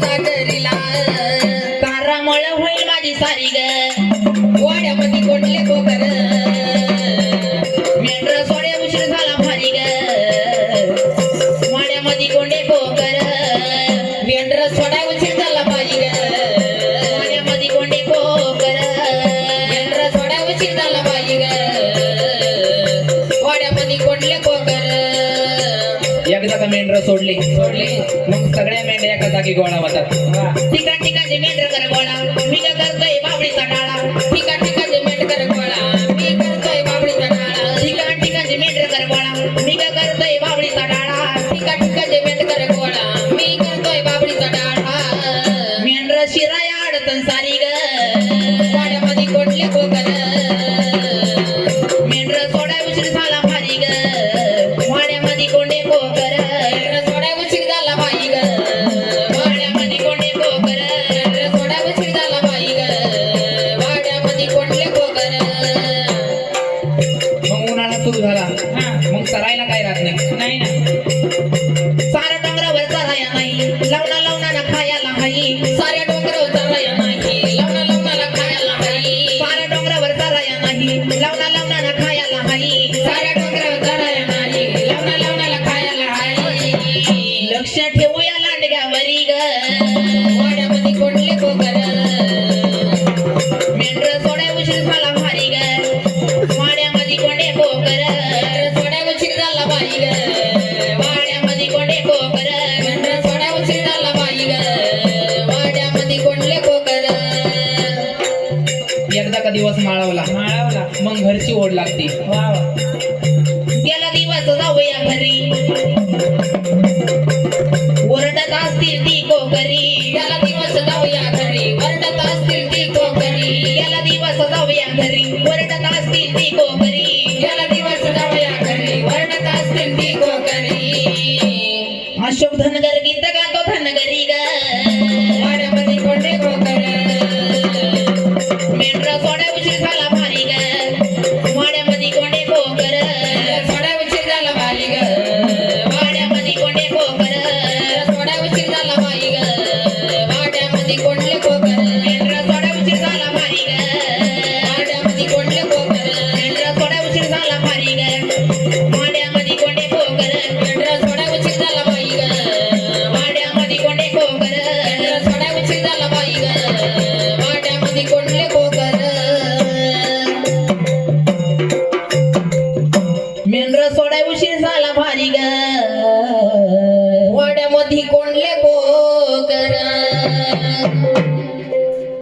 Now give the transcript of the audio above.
त्या लवकर होईल माझी सारी ग. मेंढर सोडली. सोडले मग सगळ्या मेंढ्या एका जागी गोळा होतात. ठिकाण ठिकाणचे मेंढर कर गोळा. मी का करतोय बाबडीचा डाळा ठिका ठिकाणी मेंढकर गोळा. मी करतोय बाबडीचा डाळा ठिकाण ठिकाणचे मेंढर कर गोळा. मी का करतोय बाबडीचा डाळा ठिका ठिकाणी मेंढकर गोळा. मी करतोय बाबडीचा डाळा मेंढर शिराया अडतन सारी ग. वाड्यामध्ये कोटले कोकर मेंढर सोडा उशीर झाला. डोंगरावर चराया नाही लवणा लवणाला खायला नाही साऱ्या डोंगरावर चालाया नाही लवणा लवणाला खायला नाही साऱ्या डोंगरावर चराया नाही लवणा लवणाला खायला नाही साऱ्या डोंगरावर चालाया नाही लवणा लवणाला खायला नाही लक्ष ठेवूया लांडग्यावरी ग. एकदा का दिवस माळवला. माळवला मग घरची ओढ लागते गेला दिवस जाऊया घरी. ओरडत असतील ती कोकरी. त्याला दिवस जाऊया घरी. वरडत असतील ती कोकरी. गेला दिवस जाऊया घरी. ओरडत असतील ती कोकरी. मेंढरा सोडाय उशीर झाला भारी ग. कधी कोंडले बोल